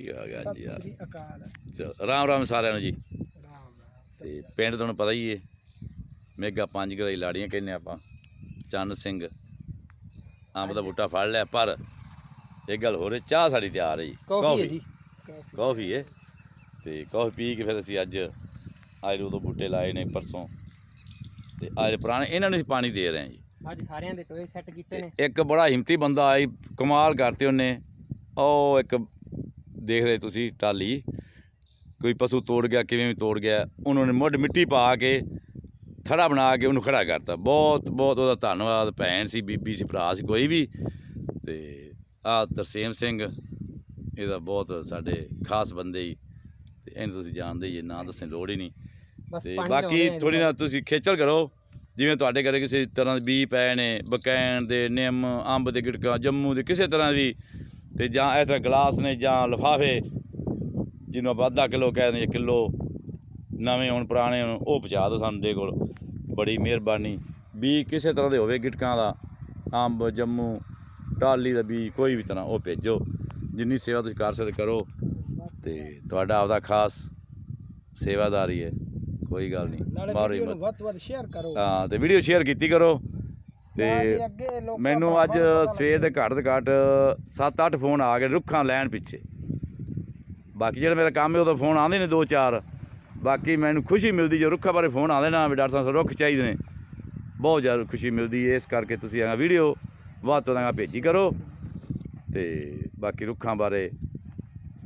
ਕੀ ਆ ਗਿਆ ਜੀ ਸਤਿ ਯਾਰ ਸ੍ਰੀ ਅਕਾਲ। ਚਲੋ, ਰਾਮ ਰਾਮ ਸਾਰਿਆਂ ਨੂੰ ਜੀ। ਰਾਮ ਰਾਮ ਤੇ ਪਿੰਡ ਤੁਹਾਨੂੰ ਪਤਾ ਹੀ ਏ ਮੇਗਾ ਪੰਜ ਗਰਾਈ ਲਾੜੀਆਂ ਕਹਿੰਦੇ ਆਪਾਂ ਚੰਨ ਸਿੰਘ। ਅੰਬ ਦਾ ਬੂਟਾ ਫੜ ਲਿਆ ਪਰ ਇੱਕ ਗੱਲ ਹੋਰ ਹੈ ਚਾਹ ਸਾਡੀ ਤਿਆਰ ਹੈ ਜੀ। ਕਾਫੀ ਹੈ ਜੀ। ਕਾਫੀ ਹੈ ਤੇ ਕਾਫੀ ਪੀ ਕੇ ਫਿਰ ਅਸੀਂ ਅੱਜ ਅੱਜ ਉਦੋਂ ਬੂਟੇ ਲਾਏ ਨੇ ਪਰਸੋਂ। ਤੇ ਅੱਜ ਪੁਰਾਣੇ ਇਹਨਾਂ ਨੂੰ ਅਸੀਂ ਪਾਣੀ ਦੇ ਰਹੇ ਹਾਂ ਜੀ। ਅੱਜ ਸਾਰਿਆਂ ਦੇ ਟੋਏ ਸੈੱਟ ਕੀਤੇ ਨੇ। ਇੱਕ ਬੜਾ ਹਿੰਮਤੀ ਬੰਦਾ ਆਈ ਕਮਾਲ ਕਰਤੇ ਉਹਨੇ। ਉਹ ਇੱਕ ਦੇਖ ਰਹੇ ਤੁਸੀਂ ਟਾਲੀ ਕੋਈ ਪਸ਼ੂ ਤੋੜ ਗਿਆ ਕਿਵੇਂ ਵੀ ਤੋੜ ਗਿਆ ਉਹਨਾਂ ਨੇ ਮੁੱਢ ਮਿੱਟੀ ਪਾ ਕੇ ਥੜਾ ਬਣਾ ਕੇ ਉਹਨੂੰ ਖੜਾ ਕਰਤਾ। ਬਹੁਤ ਬਹੁਤ ਉਹਦਾ ਧੰਨਵਾਦ ਭੈਣ ਸੀ ਬੀਬੀ ਸੀ ਭਰਾ ਸੀ ਕੋਈ ਵੀ। ਤੇ ਆ ਤਰਸੇਮ ਸਿੰਘ ਇਹਦਾ ਬਹੁਤ ਸਾਡੇ ਖਾਸ ਬੰਦੇ ਹੀ। ਤੇ ਇਹਨੂੰ ਤੁਸੀਂ ਜਾਣਦੇ ਹੀ ਜੇ ਨਾਂ ਦੱਸਣ ਲੋੜ ਹੀ ਨਹੀਂ। ਤੇ ਬਾਕੀ ਥੋੜੀ ਨਾ ਤੁਸੀਂ ਖੇਚਲ ਕਰੋ। ਜਿਵੇਂ ਤੁਹਾਡੇ ਘਰੇ ਕਿਸੇ ਤਰ੍ਹਾਂ ਦੇ ਬੀ ਪਏ ਨੇ ਬਕੈਣ ਦੇ ਨਿੰਮ ਅੰਬ ਦੇ ਗਿੜਕਾਂ ਜੰਮੂ ਦੇ ਕਿਸੇ ਤਰ੍ਹਾਂ ਦੀ ਤੇ ਜਾਂ ਇਸ ਤਰ੍ਹਾਂ ਗਲਾਸ ਨੇ ਜਾਂ ਲਿਫਾਫੇ ਜਿਹਨੂੰ ਆਪਾਂ ਅੱਧਾ ਕਿਲੋ ਕਹਿੰਦੇ ਕਿਲੋ ਨਵੇਂ ਹੁਣ ਪੁਰਾਣੇ ਹੋਣ ਉਹ ਪਹੁੰਚਾ ਦਿਓ ਸਾਨੂੰ ਦੇ ਕੋਲ। ਬੜੀ ਮਿਹਰਬਾਨੀ। ਬੀ ਕਿਸੇ ਤਰ੍ਹਾਂ ਦੇ ਹੋਵੇ ਗਿਟਕਾਂ ਦਾ ਅੰਬ ਜੰਮੂ ਟਾਲੀ ਦਾ ਬੀ ਕੋਈ ਵੀ ਤਰ੍ਹਾਂ ਉਹ ਭੇਜੋ। ਜਿੰਨੀ ਸੇਵਾ ਤੁਸੀਂ ਕਰ ਸਕਦੇ ਕਰੋ। ਤੇ ਤੁਹਾਡਾ ਆਪਦਾ ਖਾਸ ਸੇਵਾਦਾਰੀ ਹੈ। ਕੋਈ ਗੱਲ ਨਹੀਂ। ਮਾਰੋ ਵੱਧ ਵੱਧ ਸ਼ੇਅਰ ਕਰੋ। ਹਾਂ ਤੇ ਵੀਡੀਓ ਸ਼ੇਅਰ ਕੀਤੀ ਕਰੋ। ਤਾਂ ਮੈਨੂੰ ਅੱਜ। ਸਵੇਰ ਦੇ ਘੱਟ ਤੋਂ ਘੱਟ 7-8 ਫੋਨ ਆ ਗਏ ਰੁੱਖਾਂ ਲੈਣ ਪਿੱਛੇ। ਬਾਕੀ ਜਿਹੜਾ ਮੇਰਾ ਕੰਮ ਹੈ ਉਹਦਾ ਫੋਨ ਆਉਂਦੇ ਨੇ ਦੋ ਚਾਰ ਬਾਕੀ ਮੈਨੂੰ ਖੁਸ਼ੀ ਮਿਲਦੀ ਜੇ ਰੁੱਖਾਂ ਬਾਰੇ ਫੋਨ ਆਉਂਦੇ ਨਾ ਵੀ ਡਾਕਟਰ ਸਾਹਿਬ ਰੁੱਖ ਚਾਹੀਦੇ ਨੇ। ਬਹੁਤ ਜ਼ਿਆਦਾ ਖੁਸ਼ੀ ਮਿਲਦੀ ਹੈ ਇਸ ਕਰਕੇ ਤੁਸੀਂ ਆ ਵੀਡੀਓ ਵੱਧ ਤੋਂ ਵੱਧ ਭੇਜੀ ਕਰੋ। ਤੇ ਬਾਕੀ ਰੁੱਖਾਂ ਬਾਰੇ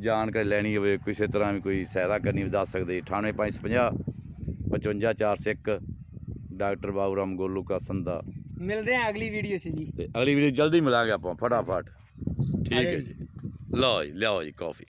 ਜਾਣਕਾਰੀ ਲੈਣੀ ਹੋਵੇ ਕਿਸੇ ਤਰ੍ਹਾਂ ਵੀ ਕੋਈ ਸਹਾਇਤਾ ਕਰਨੀ ਹੋਵੇ ਦੱਸ ਸਕਦੇ 98550 55401 ਡਾਕਟਰ ਬਾਬੂ ਰਾਮ ਗੋਲੂ ਕਾ ਸੰਦਾ ਮਿਲਦੇ ਆ ਅਗਲੀ ਵੀਡੀਓ 'ਚ ਜੀ। ਤੇ ਅਗਲੀ ਵੀਡੀਓ ਜਲਦੀ ਮਿਲਾਂਗੇ ਆਪਾਂ ਫਟਾਫਟ। ਠੀਕ ਹੈ ਜੀ। ਲਓ ਜੀ ਲਿਆਓ ਜੀ ਕਾਫੀ।